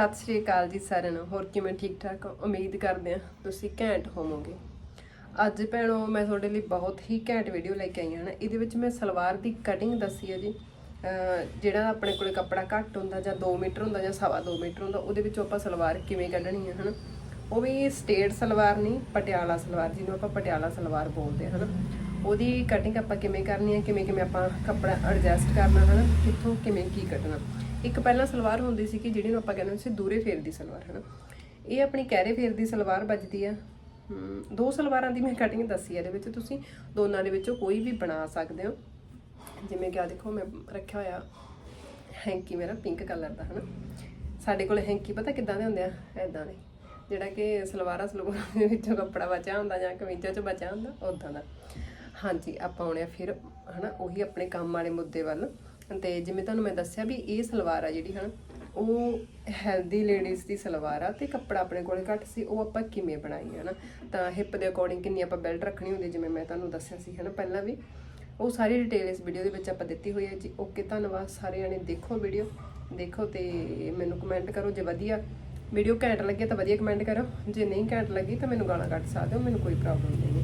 ਸਤਿ ਸ਼੍ਰੀ ਅਕਾਲ ਜੀ ਸਾਰਿਆਂ ਨੂੰ। ਹੋਰ ਕਿਵੇਂ ਠੀਕ ਠਾਕ? ਉਮੀਦ ਕਰਦੇ ਆ ਤੁਸੀਂ ਘੈਂਟ ਹੋਵੋਗੇ। ਅੱਜ ਭੈਣੋ, ਮੈਂ ਤੁਹਾਡੇ ਲਈ ਬਹੁਤ ਹੀ ਘੈਂਟ ਵੀਡੀਓ ਲੈ ਕੇ ਆਈ ਹਾਂ ਨਾ। ਇਹਦੇ ਵਿੱਚ ਮੈਂ ਸਲਵਾਰ ਦੀ ਕਟਿੰਗ ਦੱਸੀ ਹੈ ਜੀ। ਜਿਹੜਾ ਆਪਣੇ ਕੋਲੇ ਕੱਪੜਾ ਘੱਟ ਹੁੰਦਾ ਜਾਂ 2 ਮੀਟਰ ਹੁੰਦਾ ਜਾਂ ਸਵਾ 2 ਮੀਟਰ ਹੁੰਦਾ, ਉਹਦੇ ਵਿੱਚੋਂ ਆਪਾਂ ਸਲਵਾਰ ਕਿਵੇਂ ਕੱਢਣੀ ਹੈ, ਹਨਾ? ਉਹ ਵੀ ਸਟੇਟ ਸਲਵਾਰ ਨਹੀਂ, ਪਟਿਆਲਾ ਸਲਵਾਰ ਜਿਹਨੂੰ ਆਪਾਂ ਪਟਿਆਲਾ ਸਲਵਾਰ ਬੋਲਦੇ ਹਾਂ, ਹਨਾ? ਉਹਦੀ ਕਟਿੰਗ ਆਪਾਂ ਕਿਵੇਂ ਕਰਨੀ ਹੈ ਕਿਵੇਂ ਕਿਵੇਂ ਆਪਾਂ ਕੱਪੜਾ ਐਡਜਸਟ ਕਰਨਾ, ਹਨਾ? ਕਿੱਥੋਂ ਕਿਵੇਂ ਕੀ ਕੱਢਣਾ। ਇੱਕ ਪਹਿਲਾਂ ਸਲਵਾਰ ਹੁੰਦੀ ਸੀ ਕਿ ਜਿਹੜੀ ਨੂੰ ਆਪਾਂ ਕਹਿੰਦੇ ਸੀ, ਦੂਰੇ ਫੇਰ ਦੀ ਸਲਵਾਰ, ਹਨਾ? ਇਹ ਆਪਣੀ ਕਹਿਰੇ ਫੇਰ ਦੀ ਸਲਵਾਰ ਵੱਜਦੀ ਆ। ਦੋ ਸਲਵਾਰਾਂ ਦੀ ਮੈਂ ਕਟਿੰਗ ਦੱਸੀ ਇਹਦੇ ਵਿੱਚ, ਤੁਸੀਂ ਦੋਨਾਂ ਦੇ ਵਿੱਚੋਂ ਕੋਈ ਵੀ ਬਣਾ ਸਕਦੇ ਹੋ। ਜਿਵੇਂ ਕਿ ਆ ਦੇਖੋ, ਮੈਂ ਰੱਖਿਆ ਹੋਇਆ ਹੈਂਕੀ ਮੇਰਾ ਪਿੰਕ ਕਲਰ ਦਾ, ਹਨਾ? ਸਾਡੇ ਕੋਲ ਹੈਂਕੀ ਪਤਾ ਕਿੱਦਾਂ ਦੇ ਹੁੰਦੇ ਆ? ਐਦਾਂ ਦੇ। ਜਿਹੜਾ ਕਿ ਸਲਵਾਰਾਂ ਸਲਵਾਰਾਂ ਦੇ ਵਿੱਚੋਂ ਕੱਪੜਾ ਬਚਿਆ ਹੁੰਦਾ ਜਾਂ ਕਮੀਜ਼ਾਂ 'ਚ ਬਚਿਆ ਹੁੰਦਾ ਉਦਾਂ ਦਾ। ਹਾਂਜੀ, ਆਪਾਂ ਆਉਣੇ ਆ ਫਿਰ, ਹਨਾ? ਉਹੀ ਆਪਣੇ ਕੰਮ ਵਾਲੇ ਮੁੱਦੇ ਵੱਲ। ਤੇ ਜਿਵੇਂ ਤੁਹਾਨੂੰ ਮੈਂ ਦੱਸਿਆ ਵੀ ਇਹ ਸਲਵਾਰ ਆ ਜਿਹੜੀ, ਹਨਾ, ਉਹ ਹੈਲਦੀ ਲੇਡੀਜ਼ ਦੀ ਸਲਵਾਰ ਆ ਤੇ ਕੱਪੜਾ ਆਪਣੇ ਕੋਲੇ ਘੱਟ ਸੀ, ਉਹ ਆਪਾਂ ਕਿਵੇਂ ਬਣਾਈ ਹੈ ਨਾ ਤਾਂ ਹਿੱਪ ਦੇ ਅਕੋਰਡਿੰਗ ਕਿੰਨੀ ਆਪਾਂ ਬੈਲਟ ਰੱਖਣੀ ਹੁੰਦੀ, ਜਿਵੇਂ ਮੈਂ ਤੁਹਾਨੂੰ ਦੱਸਿਆ ਸੀ ਹੈ ਨਾ ਪਹਿਲਾਂ ਵੀ। ਉਹ ਸਾਰੀ ਡਿਟੇਲ ਇਸ ਵੀਡੀਓ ਦੇ ਵਿੱਚ ਆਪਾਂ ਦਿੱਤੀ ਹੋਈ ਹੈ ਜੀ। ਓਕੇ, ਧੰਨਵਾਦ ਸਾਰਿਆਂ ਨੇ ਦੇਖੋ ਵੀਡੀਓ ਦੇਖੋ ਤੇ ਮੈਨੂੰ ਕਮੈਂਟ ਕਰੋ ਜੇ ਵਧੀਆ ਵੀਡੀਓ ਘੈਂਟ ਲੱਗੇ ਤਾਂ ਵਧੀਆ ਕਮੈਂਟ ਕਰੋ, ਜੇ ਨਹੀਂ ਘੈਂਟ ਲੱਗੀ ਤਾਂ ਮੈਨੂੰ ਗਾਲਾਂ ਕੱਢ ਸਕਦੇ ਹੋ, ਮੈਨੂੰ ਕੋਈ ਪ੍ਰੋਬਲਮ ਨਹੀਂ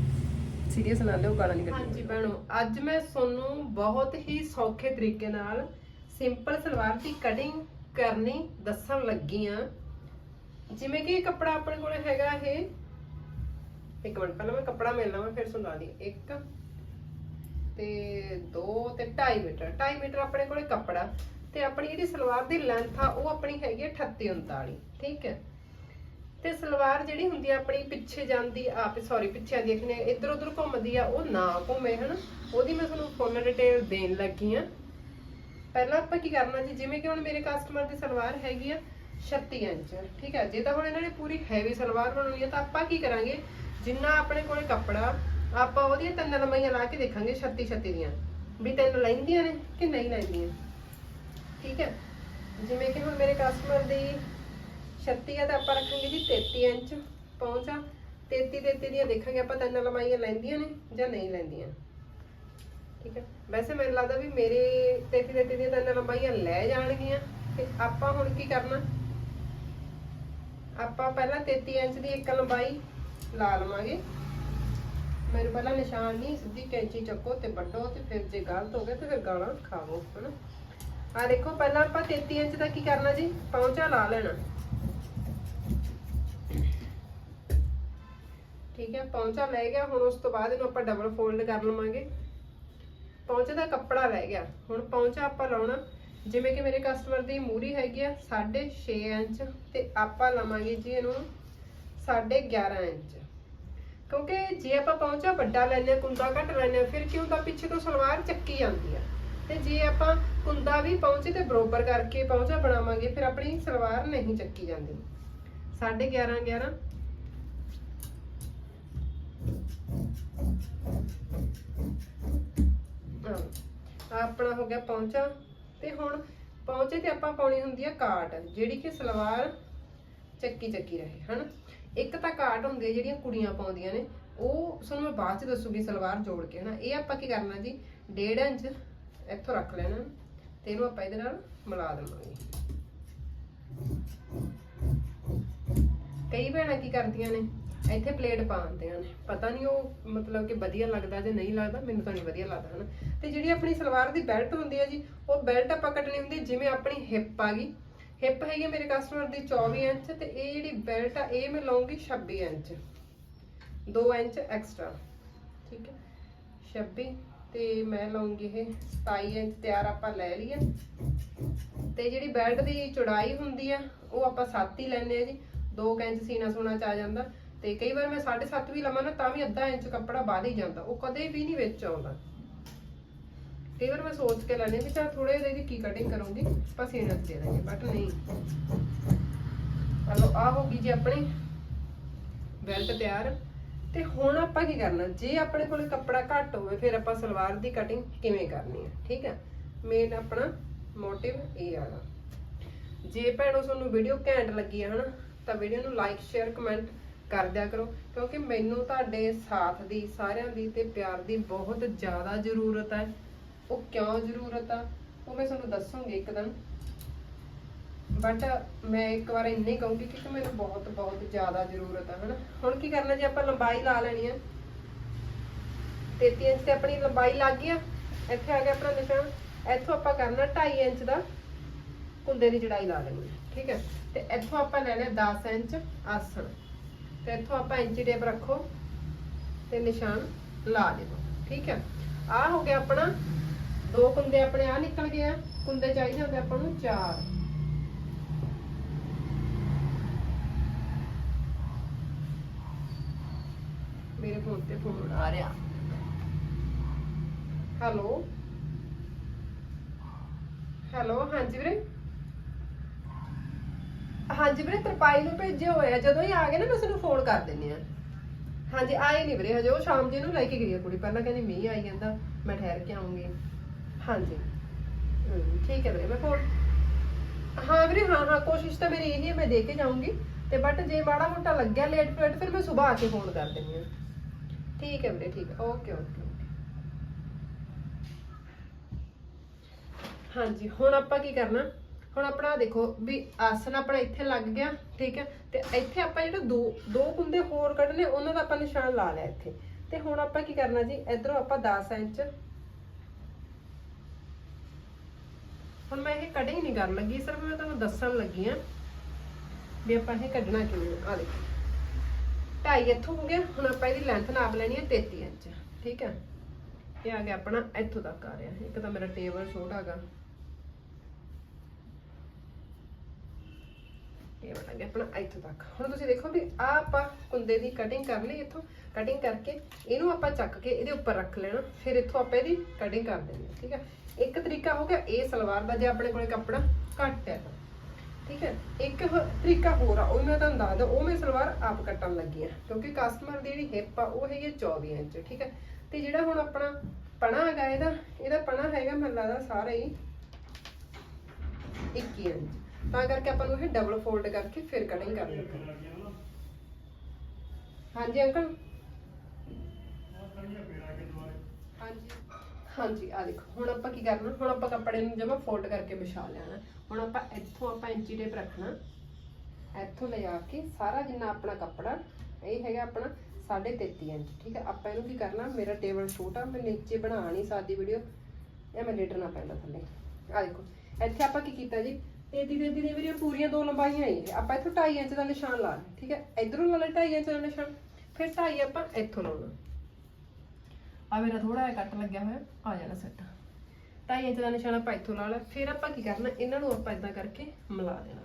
ਸੀਰੀਅਸ ਨਾ ਲਿਓ, ਗਾਲਾਂ ਨਹੀਂ ਕੱਢਣੀ ਹਾਂਜੀ ਭੈਣੋ, ਅੱਜ ਮੈਂ ਤੁਹਾਨੂੰ ਬਹੁਤ ਹੀ ਸੌਖੇ ਤਰੀਕੇ ਨਾਲ ਸਿੰਪਲ ਸਲਵਾਰ ਦੀ ਕਟਿੰਗ ਕਰਨੀ ਦੱਸਣ ਲੱਗੀ ਆ ਜਿਵੇਂ ਕਿ ਕੱਪੜਾ ਆਪਣੇ ਕੋਲ ਹੈਗਾ ਇਹ। ਇੱਕ ਮਿੰਟ, ਪਹਿਲਾਂ ਮੈਂ ਕੱਪੜਾ ਮਿਲ ਲਵਾਂ, ਫਿਰ ਸੁਣਾ ਦੀ ਇੱਕ ਤੇ 2 ਤੇ 2.5 ਮੀਟਰ। 2.5 ਮੀਟਰ ਆਪਣੇ ਕੋਲੇ ਕੱਪੜਾ ਤੇ ਆਪਣੀ ਜਿਹੜੀ ਸਲਵਾਰ ਦੀ ਲੈਂਥ ਆ, ਉਹ ਆਪਣੀ ਹੈਗੀ ਆ 38 39 ਠੀਕ ਹੈ? ਤੇ ਸਲਵਾਰ ਜਿਹੜੀ ਹੁੰਦੀ ਆ ਆਪਣੀ ਪਿੱਛੇ ਜਾਂਦੀ ਆਪ ਸੌਰੀ ਪਿੱਛੇ ਆਂਦੀ ਕਿ ਇੱਧਰ ਉੱਧਰ ਘੁੰਮਦੀ ਆ, ਉਹ ਨਾ ਘੁੰਮੇ, ਹਨ? ਉਹਦੀ ਮੈਂ ਤੁਹਾਨੂੰ ਫੁੱਲ ਡਿਟੇਲ ਦੇਣ ਲੱਗੀ ਆ। ਪਹਿਲਾਂ ਆਪਾਂ ਕੀ ਕਰਨਾ ਜੀ, ਜਿਵੇਂ ਕਿ ਹੁਣ ਮੇਰੇ ਕਸਟਮਰ ਦੀ ਸਲਵਾਰ ਹੈਗੀ ਆ 36 ਇੰਚ, ਠੀਕ ਹੈ ਜੇ ਤਾਂ ਹੁਣ ਇਹਨਾਂ ਨੇ ਪੂਰੀ ਹੈਵੀ ਸਲਵਾਰ ਬਣਾਉਣੀ ਹੈ ਤਾਂ ਆਪਾਂ ਕੀ ਕਰਾਂਗੇ? ਜਿੰਨਾ ਆਪਣੇ ਕੋਲ ਕੱਪੜਾ, ਆਪਾਂ ਉਹਦੀਆਂ ਤਿੰਨ ਲੰਬਾਈਆਂ ਲਾ ਕੇ ਦੇਖਾਂਗੇ 36 36 ਦੀਆਂ, ਵੀ ਤਿੰਨ ਲੈਂਦੀਆਂ ਨੇ ਕਿ ਨਹੀਂ ਲੈਂਦੀਆਂ? ਠੀਕ ਹੈ ਜਿਵੇਂ ਕਿ ਹੁਣ ਮੇਰੇ ਕਸਟਮਰ ਦੀ 36 ਆ ਤਾਂ ਆਪਾਂ ਰੱਖਾਂਗੇ ਜੀ 33 ਇੰਚ, ਪਹੁੰਚਾ 33 33 ਦੀਆਂ ਦੇਖਾਂਗੇ ਆਪਾਂ ਤਿੰਨ ਲੰਬਾਈਆਂ ਲੈਂਦੀਆਂ ਨੇ ਜਾਂ ਨਹੀਂ ਲੈਂਦੀਆਂ। ਠੀਕ ਹੈ ਵੈਸੇ ਮੈਨੂੰ ਲੱਗਦਾ ਵੀ ਮੇਰੇ 33 33 ਦੀਆਂ ਤਿੰਨ ਲੰਬਾਈਆਂ ਲੈ ਜਾਣਗੀਆਂ। ਤੇ ਆਪਾਂ ਹੁਣ ਕੀ ਕਰਨਾ? ਆਪਾਂ ਪਹਿਲਾਂ 33 ਇੰਚ ਦੀ ਇੱਕ ਲੰਬਾਈ ਲਾ ਲਵਾਂਗੇ। ਮੇਰੇ ਪਹਿਲਾਂ ਨਿਸ਼ਾਨ ਨਹੀਂ, ਸਿੱਧੀ ਕੈਂਚੀ ਚੱਕੋ ਤੇ ਵੱਢੋ ਤੇ ਫਿਰ ਜੇ ਗਲਤ ਹੋ ਗਿਆ ਤੇ ਫਿਰ ਗਾਲਾਂ ਖਾਵੋ, ਹਨਾ? ਆ ਦੇਖੋ, ਪਹਿਲਾਂ ਆਪਾਂ 33 ਇੰਚ ਦਾ ਕੀ ਕਰਨਾ ਜੀ? ਪੌਂਚਾ ਲਾ ਲੈਣਾ। ਠੀਕ ਹੈ, ਪੌਂਚਾ ਲੈ ਗਿਆ, ਹੁਣ ਉਸ ਤੋਂ ਬਾਅਦ ਇਹਨੂੰ ਆਪਾਂ ਡਬਲ ਫੋਲਡ ਕਰ ਲਵਾਂਗੇ। ਪੌਂਚੇ ਦਾ ਕੱਪੜਾ ਰਹਿ ਗਿਆ। ਹੁਣ ਪੌਂਚਾ ਆਪਾਂ ਲਾਉਣਾ। ਜਿਵੇਂ ਕਿ ਮੇਰੇ ਕਸਟਮਰ ਦੀ ਮੂਰੀ ਹੈਗੀ ਆ 6.5 ਇੰਚ ਤੇ ਆਪਾਂ ਲਵਾਂਗੇ ਜੀ ਇਹਨੂੰ 11.5 ਇੰਚ। ਕਿਉਂਕਿ ਜੇ ਆਪਾਂ ਪੌਂਚਾ ਵੱਡਾ ਲੈਨੇ ਆ ਕੁੰਦਾ ਘੱਟ ਲੈਨੇ ਆ ਫਿਰ ਕੀ ਹੁੰਦਾ? ਪਿੱਛੇ ਤੋਂ ਸਲਵਾਰ ਚੱਕੀ ਜਾਂਦੀ ਆ। ਤੇ ਜੇ ਆਪਾਂ ਕੁੰਦਾ ਵੀ ਪੌਂਚੇ ਤੇ ਬਰੋਬਰ ਕਰਕੇ ਪੌਂਚਾ ਬਣਾਵਾਂਗੇ, ਫਿਰ ਆਪਣੀ ਸਲਵਾਰ ਨਹੀਂ ਚੱਕੀ ਜਾਂਦੀ। 11.5 11 ਆਪਣਾ ਹੋ ਗਿਆ ਪੌਂਚਾ ਤੇ ਹੁਣ ਪੌਂਚੇ ਤੇ ਆਪਾਂ ਪਾਉਣੀ ਹੁੰਦੀ ਆ ਕਾਟ, ਜਿਹੜੀ ਕਿ ਸਲਵਾਰ ਚੱਕੀ ਚੱਕੀ ਰਹੇ, ਹਨਾ? ਇੱਕ ਤਾਂ ਕਾਟ ਹੁੰਦੀ ਹੈ ਜਿਹੜੀਆਂ ਕੁੜੀਆਂ ਪਾਉਂਦੀਆਂ ਨੇ, ਉਹ ਤੁਹਾਨੂੰ ਮੈਂ ਬਾਅਦ ਚ ਦੱਸੂਗੀ ਸਲਵਾਰ ਜੋੜ ਕੇ, ਹਨਾ? ਇਹ ਆਪਾਂ ਕੀ ਕਰਨਾ ਜੀ? 1.5 ਇੰਚ ਇੱਥੋਂ ਰੱਖ ਲੈਣਾ ਤੇ ਇਹਨੂੰ ਆਪਾਂ ਇਹਦੇ ਨਾਲ ਮਿਲਾ ਦੇਵਾਂਗੇ। ਕਈ ਭੈਣਾਂ ਕੀ ਕਰਦੀਆਂ ਨੇ? ਇੱਥੇ ਪਲੇਟ ਪਾ ਦਿੰਦੀਆਂ ਨੇ ਪਤਾ ਨਹੀਂ ਉਹ ਮਤਲਬ ਕਿ ਵਧੀਆ ਲੱਗਦਾ ਜਾਂ ਨਹੀਂ ਲੱਗਦਾ, ਮੈਨੂੰ ਤਾਂ ਨਹੀਂ ਵਧੀਆ ਲੱਗਦਾ, ਹਨਾ। ਤੇ ਜਿਹੜੀ ਆਪਣੀ ਸਲਵਾਰ ਦੀ ਬੈਲਟ ਹੁੰਦੀ ਹੈ ਜੀ, ਉਹ ਬੈਲਟ ਆਪਾਂ ਕੱਟਣੀ ਹੁੰਦੀ ਜਿਵੇਂ ਆਪਣੀ ਹਿੱਪ ਆ ਗਈ। ਹਿੱਪ ਹੈਗੀ ਮੇਰੇ ਕਸਟਮਰ ਦੀ 24 ਇੰਚ ਤੇ ਇਹ ਜਿਹੜੀ ਬੈਲਟ ਆ, ਇਹ ਮੈਂ ਲਾਉਂਗੀ 26 ਇੰਚ। 2 ਇੰਚ ਐਕਸਟਰਾ ਠੀਕ ਹੈ? 26 ਤੇ ਮੈਂ ਲਾਉਂਗੀ ਇਹ 27 ਇੰਚ, ਤਿਆਰ ਆਪਾਂ ਲੈ ਲਈਏ। ਤੇ ਜਿਹੜੀ ਬੈਲਟ ਦੀ ਚੌੜਾਈ ਹੁੰਦੀ ਆ, ਉਹ ਆਪਾਂ 7 ਹੀ ਲੈਣੇ ਆ ਜੀ। 2 ਇੰਚ ਸੀਨਾ ਸੋਨਾ ਚ ਆ ਜਾਂਦਾ। ਤੇ ਕਈ ਵਾਰ ਮੈਂ 7.5 ਵੀ ਲਵਾਂ ਨਾ, ਤਾਂ ਵੀ ਅੱਧਾ ਇੰਚ ਕੱਪੜਾ ਵੱਧ ਹੀ ਜਾਂਦਾ। ਉਹ ਕਦੇ ਵੀ ਨਹੀਂ ਵਿੱਚ ਆਉਂਦਾ। ਕਈ ਵਾਰ ਮੈਂ ਸੋਚ ਕੇ ਲੈਣੀ ਵੀ ਚਾ ਥੋੜੇ ਜਿਹੇ ਦੀ ਕੀ ਕਟਿੰਗ ਕਰੂੰਗੀ, ਆਪਾਂ ਦੇ ਦਾਂਗੇ ਬਟ ਨਹੀਂ। ਹਲੋ ਆ ਹੋ ਗਈ ਜੀ ਆਪਣੀ ਬੈਲਟ ਤਿਆਰ। ਤੇ ਹੁਣ ਆਪਾਂ ਕੀ ਕਰਨਾ, ਜੇ ਆਪਣੇ ਕੋਲ ਕੱਪੜਾ ਘੱਟ ਹੋਵੇ, ਫਿਰ ਆਪਾਂ ਸਲਵਾਰ ਦੀ ਕਟਿੰਗ ਕਿਵੇਂ ਕਰਨੀ ਹੈ, ਠੀਕ ਹੈ? ਮੇਨ ਆਪਣਾ ਮੋਟਿਵ ਇਹ ਆਗਾ ਜੇ ਭੈਣੋ, ਤੁਹਾਨੂੰ ਵੀਡੀਓ ਘੈਂਟ ਲੱਗੀ ਹੈ, ਹਨਾ, ਤਾਂ ਵੀਡੀਓ ਨੂੰ ਲਾਈਕ ਸ਼ੇਅਰ ਕਮੈਂਟ ਕਰ ਦਿਆ ਕਰੋ, ਕਿਉਂਕਿ ਮੈਨੂੰ ਤੁਹਾਡੇ ਸਾਥ ਦੀ, ਸਾਰਿਆਂ ਦੀ ਤੇ ਪਿਆਰ ਦੀ ਬਹੁਤ ਜ਼ਿਆਦਾ ਜ਼ਰੂਰਤ ਹੈ। ਉਹ ਕਿਉਂ ਜ਼ਰੂਰਤ ਆ? ਉਹ ਮੈਂ ਤੁਹਾਨੂੰ ਦੱਸੂਗੀ ਇੱਕ ਦਿਨ ਬਟ ਮੈਂ ਇੱਕ ਵਾਰ ਇੰਨੇ ਕਹੂੰਗੀ ਕਿਉਂਕਿ ਮੈਨੂੰ ਬਹੁਤ ਬਹੁਤ ਜ਼ਿਆਦਾ ਜ਼ਰੂਰਤ ਹੈ ਹਨਾ? ਹੁਣ ਕੀ ਕਰਨਾ ਜੀ ਆਪਾਂ ਲੰਬਾਈ ਲਾ ਲੈਣੀ ਆ? 33 ਇੰਚ ਤੇ ਆਪਣੀ ਲੰਬਾਈ ਲੱਗ ਗਈ ਆ? ਇੱਥੇ ਆ ਗਿਆ ਆਪਣਾ ਨਿਸ਼ਾਨ। ਇੱਥੋਂ ਆਪਾਂ ਕਰਨਾ 2.5 ਇੰਚ ਦਾ ਕੁੰਦੇ ਦੀ ਜੜਾਈ ਲਾ ਲੈਣੀ ਠੀਕ ਹੈ? ਤੇ ਇੱਥੋਂ ਆਪਾਂ ਲੈਣਾ 10 ਇੰਚ ਆਸਣ। ਤੇ ਇੱਥੋਂ ਆਪਾਂ ਇੰਚੀ ਟੇਪ ਰੱਖੋ ਤੇ ਨਿਸ਼ਾਨ ਲਾ ਦਿਓ ਠੀਕ ਹੈ? ਆ ਹੋ ਗਿਆ ਆਪਣਾ, ਦੋ ਕੁੰਦੇ ਆਪਣੇ ਆ ਨਿਕਲ ਗਏ ਆ ਕੁੰਦੇ ਚਾਹੀਦੇ ਹੁੰਦੇ ਆਪਾਂ ਨੂੰ ਚਾਰ। ਮੇਰੇ ਫੋਨ ਤੇ ਫੋਨ ਆ ਰਿਹਾ। ਹੈਲੋ? ਹੈਲੋ, ਹਾਂਜੀ ਵੀਰੇ? ਹਾਂਜੀ ਵੀਰੇ ਤਰਪਾਈ ਨੂੰ ਭੇਜੇ ਹੋਏ ਜਦੋਂ ਹੀ ਆ ਗਏ ਨਾ ਮੈਂ ਤੁਹਾਨੂੰ ਫੋਨ ਕਰ ਦਿੰਨੀ ਆ ਹਾਂਜੀ ਆਏ ਨਹੀਂ ਵੀਰੇ ਹਜੇ ਉਹ ਸ਼ਾਮ ਜੀ ਨੂੰ ਲੈ ਕੇ ਗਈ ਆ ਕੁੜੀ। ਪਹਿਲਾਂ ਕਹਿੰਦੀ ਮੀਂਹ ਆਈ ਜਾਂਦਾ ਮੈਂ ਠਹਿਰ ਕੇ ਆਉਂਗੀ ਹਾਂਜੀ। ਹਮ, ਠੀਕ ਹੈ ਵੀਰੇ ਮੈਂ ਫੋਨ ਹਾਂ ਵੀਰੇ ਹਾਂ ਹਾਂ ਕੋਸ਼ਿਸ਼ ਤਾਂ ਮੇਰੀ ਇਹੀ ਹੈ ਮੈਂ ਦੇ ਕੇ ਜਾਊਂਗੀ। ਤੇ ਬਟ ਜੇ ਮਾੜਾ ਮੋਟਾ ਲੱਗਿਆ ਲੇਟ ਫੇਟ ਫਿਰ ਮੈਂ ਸਵੇਰ ਆ ਕੇ ਫੋਨ ਕਰ ਦਿੰਨੀ ਆ ਠੀਕ ਹੈ ਵੀਰੇ ਠੀਕ ਹੈ। ਓਕੇ ਓਕੇ ਹਾਂਜੀ ਹੁਣ ਆਪਾਂ ਕੀ ਕਰਨਾ? ਹੁਣ ਆਪਣਾ ਦੇਖੋ ਵੀ ਆਸਨ ਆਪਣਾ ਇੱਥੇ ਲੱਗ ਗਿਆ, ਠੀਕ ਹੈ? ਤੇ ਇੱਥੇ ਆਪਾਂ ਜਿਹੜਾ ਦੋ ਦੋ ਕੁੰਦੇ ਹੋਰ ਕੱਢਨੇ, ਉਹਨਾਂ ਦਾ ਆਪਾਂ ਨਿਸ਼ਾਨ ਲਾ ਲਿਆ ਇੱਥੇ। ਤੇ ਹੁਣ ਆਪਾਂ ਕੀ ਕਰਨਾ ਜੀ? ਇਧਰੋਂ ਆਪਾਂ 10 ਇੰਚ। ਹੁਣ ਮੈਂ ਇਹ ਕਟਿੰਗ ਨਹੀਂ ਕਰਨ ਲੱਗੀ, ਸਿਰਫ ਮੈਂ ਤੁਹਾਨੂੰ ਦੱਸਣ ਲੱਗੀ ਆ ਵੀ ਆਪਾਂ ਇਹ ਕੱਢਣਾ ਕਿਵੇਂ ਆ। ਦੇਖੋ। ਢਾਈ ਇੱਥੋਂ ਹੋ ਗਿਆ, ਹੁਣ ਆਪਾਂ ਇਹਦੀ ਲੈਂਥ ਨਾਪ ਲੈਣੀ ਹੈ 33 ਇੰਚ, ਠੀਕ ਹੈ? ਇਹ ਆ ਗਿਆ ਆਪਣਾ ਇੱਥੋਂ ਤੱਕ ਆ ਰਿਹਾ। ਇੱਕ ਤਾਂ ਮੇਰਾ ਟੇਬਲ ਛੋਟਾ ਹੈਗਾ। ਇਹ ਬਣ ਆਪਣਾ, ਇੱਥੋਂ ਤੱਕ। ਹੁਣ ਤੁਸੀਂ ਦੇਖੋ ਵੀ ਆ ਆਪਾਂ ਕੁੰਦੇ ਦੀ ਕਟਿੰਗ ਕਰ ਲਈ ਇੱਥੋਂ। ਕਟਿੰਗ ਕਰਕੇ ਇਹਨੂੰ ਆਪਾਂ ਚੱਕ ਕੇ ਇਹਦੇ ਉੱਪਰ ਰੱਖ ਲੈਣਾ। ਫਿਰ ਇੱਥੋਂ ਆਪਾਂ ਇਹਦੀ ਕਟਿੰਗ ਕਰ ਦੇਣੀ ਠੀਕ ਹੈ? ਇੱਕ ਤਰੀਕਾ ਹੋ ਗਿਆ ਇਹ ਸਲਵਾਰ ਦਾ, ਜੇ ਆਪਣੇ ਕੋਲੇ ਕੱਪੜਾ ਘੱਟ ਹੈ ਠੀਕ ਹੈ? ਇੱਕ ਤਰੀਕਾ ਹੋਰ ਆ, ਉਹ ਮੈਂ ਤੁਹਾਨੂੰ ਦੱਸਦਾ, ਉਹ ਮੈਂ ਸਲਵਾਰ ਆਪ ਕੱਟਣ ਲੱਗੀ ਆ ਕਿਉਂਕਿ ਕਸਟਮਰ ਦੀ ਜਿਹੜੀ ਹਿੱਪ ਆ, ਉਹ ਹੈਗੀ ਆ 24 ਇੰਚ, ਠੀਕ ਹੈ? ਤੇ ਜਿਹੜਾ ਹੁਣ ਆਪਣਾ ਪਣਾ ਹੈਗਾ, ਇਹਦਾ ਇਹਦਾ ਪਣਾ ਹੈਗਾ, ਮੈਨੂੰ ਲੱਗਦਾ ਸਾਰਾ ਹੀ 21 ਇੰਚ। ਤਾਂ ਕਰਕੇ ਆਪਾਂ ਨੂੰ ਇਹ ਡਬਲ ਫੋਲਡ ਕਰਕੇ ਫਿਰ ਕਟਿੰਗ ਕਰਨੀ ਹੈ। ਹਾਂਜੀ ਅੰਕਲ? ਹਾਂਜੀ। ਹਾਂਜੀ ਆ ਦੇਖੋ, ਹੁਣ ਆਪਾਂ ਕੀ ਕਰਨਾ, ਹੁਣ ਆਪਾਂ ਕੱਪੜੇ ਨੂੰ ਜਮਾ ਫੋਲਡ ਕਰਕੇ ਵਿਛਾ ਲੈਣਾ। ਹੁਣ ਆਪਾਂ ਇੱਥੋਂ ਆਪਾਂ ਇੰਚੀ ਟੇਪ ਰੱਖਣਾ। ਇੱਥੋਂ ਲਿਜਾ ਕੇ ਸਾਰਾ ਜਿੰਨਾ ਆਪਣਾ ਕੱਪੜਾ, ਇਹ ਹੈਗਾ ਆਪਣਾ 33.5 ਇੰਚ, ਠੀਕ ਹੈ? ਆਪਾਂ ਇਹਨੂੰ ਕੀ ਕਰਨਾ, ਮੇਰਾ ਟੇਬਲ ਛੋਟਾ, ਮੈਂ ਨੀਚੇ ਬਣਾ ਨਹੀਂ ਸਕਦੀ ਵੀਡੀਓ ਇਹ ਮੈਂ ਲੇਟਣਾ ਪੈਂਦਾ ਥੱਲੇ। ਆ ਦੇਖੋ, ਇੱਥੇ ਆਪਾਂ ਕੀ ਕੀਤਾ ਜੀ? ਤੇਤੀ ਤੇਤੀ ਦੀ ਵੀਡੀਓ ਪੂਰੀਆਂ ਦੋ ਲੰਬਾਈਆਂ ਆਈ ਆਪਾਂ ਇੱਥੋਂ 2.5 ਇੰਚ ਦਾ ਨਿਸ਼ਾਨ ਲਾ ਠੀਕ ਹੈ? ਇਧਰੋਂ ਲਾ ਲਿਆ 2.5 ਇੰਚ ਦਾ ਨਿਸ਼ਾਨ, ਫਿਰ 2.5 ਆਪਾਂ ਇੱਥੋਂ ਲਾਉਣਾ ਆ ਮੇਰਾ ਥੋੜਾ ਜਿਹਾ ਕੱਟ ਲੱਗਿਆ ਹੋਇਆ, ਆ ਜਾਣਾ ਸੈੱਟ। 2.5 ਇੰਚ ਦਾ ਨਿਸ਼ਾਨ ਆਪਾਂ ਇੱਥੋਂ ਲਾ ਲਿਆ, ਫਿਰ ਆਪਾਂ ਕੀ ਕਰਨਾ, ਇਹਨਾਂ ਨੂੰ ਆਪਾਂ ਇਦਾਂ ਕਰਕੇ ਮਿਲਾ ਦੇਣਾ।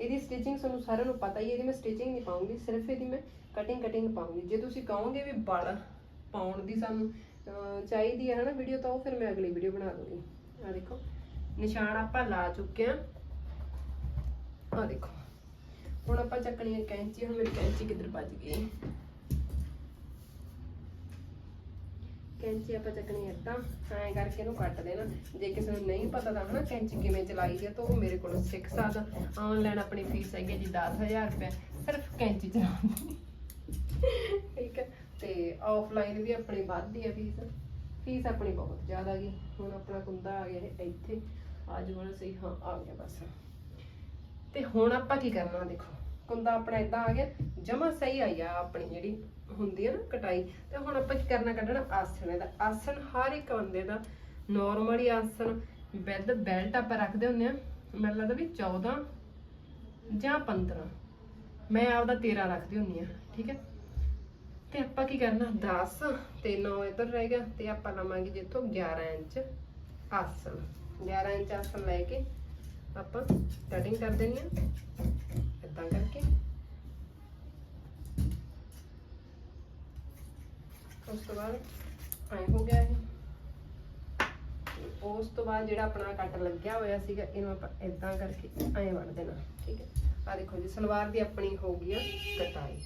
ਇਹਦੀ ਸਟਿਚਿੰਗ ਤੁਹਾਨੂੰ ਸਾਰਿਆਂ ਨੂੰ ਪਤਾ ਹੀ ਹੈ, ਇਹਦੀ ਮੈਂ ਸਟਿਚਿੰਗ ਨਹੀਂ ਪਾਉਂਗੀ, ਸਿਰਫ ਇਹਦੀ ਮੈਂ ਕਟਿੰਗ ਕਟਿੰਗ ਪਾਉਂਗੀ। ਜੇ ਤੁਸੀਂ ਕਹੋਗੇ ਵੀ ਬਲ ਪਾਉਣ ਦੀ ਸਾਨੂੰ ਚਾਹੀਦੀ ਹੈ ਹਨਾ ਵੀਡੀਓ, ਤਾਂ ਉਹ ਫਿਰ ਮੈਂ ਅਗਲੀ ਵੀਡੀਓ ਬਣਾ ਦੂੰਗੀ। ਆ ਦੇਖੋ। ਨਿਸ਼ਾਨ ਆਪਾਂ ਲਾ ਚੁੱਕੇ ਆ ਆ ਦੇਖੋ। ਹੁਣ ਆਪਾਂ ਚੱਕਣੀ ਹੈ ਕੈਂਚੀ। ਹੁਣ ਮੇਰੀ ਕੈਂਚੀ ਕਿੱਧਰ ਭੱਜ ਗਈ? ਕੈਂਚੀ ਆਪਾਂ ਚੱਕਣੀ ਹੈ ਤਾਂ। ਐਂ ਕਰਕੇ ਇਹਨੂੰ ਕੱਟ ਦੇਣਾ ਜੇ ਕਿਸੇ ਨੂੰ ਨਹੀਂ ਪਤਾ ਤਾਂ ਹਨਾ ਕੈਂਚੀ ਕਿਵੇਂ ਚਲਾਈ ਦੀ ਤਾਂ ਉਹ ਮੇਰੇ ਕੋਲੋਂ ਸਿੱਖ ਸਕਦਾ। ਆਨਲਾਈਨ ਆਪਣੀ ਫੀਸ ਹੈਗੀ ਜੀ 10000 ਰੁਪਏ। ਸਿਰਫ ਕੈਂਚੀ ਚਲਾਉਣ ਦੀ। ਠੀਕ ਹੈ। ਤੇ ਆਫਲਾਈਨ ਵੀ ਆਪਣੀ ਵੱਧਦੀ ਹੈ ਫੀਸ। ਫੀਸ ਆਪਣੀ ਬਹੁਤ ਜ਼ਿਆਦਾ ਗਈ ਹੁਣ ਆਪਣਾ ਕੁੰਦਾ ਆ ਗਿਆ ਇੱਥੇ। ਅੱਜ ਵਾਲਾ ਸਹੀ ਹਾਂ, ਆ ਗਿਆ ਬਸ। ਤੇ ਹੁਣ ਆਪਾਂ ਕੀ ਕਰਨਾ ਦੇਖੋ, ਕੁੰਦਾ ਆਪਣਾ ਇਦਾਂ ਆ ਗਿਆ, ਜਮਾ ਸਹੀ ਆਈ ਆ ਆਪਣੀ ਜਿਹੜੀ ਹੁੰਦੀ ਹੈ ਨਾ ਕਟਾਈ। ਤੇ ਹੁਣ ਆਪਾਂ ਕੀ ਕਰਨਾ, ਕੱਢਣਾ ਆਸਣ ਇਹਦਾ। ਆਸਣ ਹਰ ਇੱਕ ਬੰਦੇ ਦਾ ਨਾਰਮਲੀ ਆਸਣ ਵਿਦ ਬੈਲਟ ਆਪਾਂ ਰੱਖਦੇ ਹੁੰਦੇ ਆ, ਮੈਨੂੰ ਲੱਗਦਾ ਵੀ 14 ਜਾਂ 15 ਮੈਂ ਆਪਦਾ 13 ਰੱਖਦੀ ਹੁੰਦੀ ਆ, ਠੀਕ ਹੈ ਤੇ ਆਪਾਂ ਕੀ ਕਰਨਾ 10 ਤੇ 9 ਇੱਧਰ ਰਹਿ ਗਿਆ, ਤੇ ਆਪਾਂ ਲਵਾਂਗੇ ਜਿੱਥੋਂ 11 ਇੰਚ ਆਸਣ। 11 ਇੰਚ ਆਸਣ ਲੈ ਕੇ ਆਪਾਂ ਕਟਿੰਗ ਕਰ ਦੇਣੀ ਆ ਇਦਾਂ ਕਰਕੇ। ਉਸ ਤੋਂ ਬਾਅਦ ਐ ਹੋ ਗਿਆ ਇਹ। ਉਸ ਤੋਂ ਬਾਅਦ ਜਿਹੜਾ ਆਪਣਾ ਕੱਟ ਲੱਗਿਆ ਹੋਇਆ ਸੀਗਾ, ਇਹਨੂੰ ਆਪਾਂ ਇਦਾਂ ਕਰਕੇ ਐ ਵੜ ਦੇਣਾ, ਠੀਕ ਹੈ? ਆ ਦੇਖੋ ਜੀ, ਸਲਵਾਰ ਦੀ ਆਪਣੀ ਹੋ ਗਈ ਆ ਕਟਾਈ।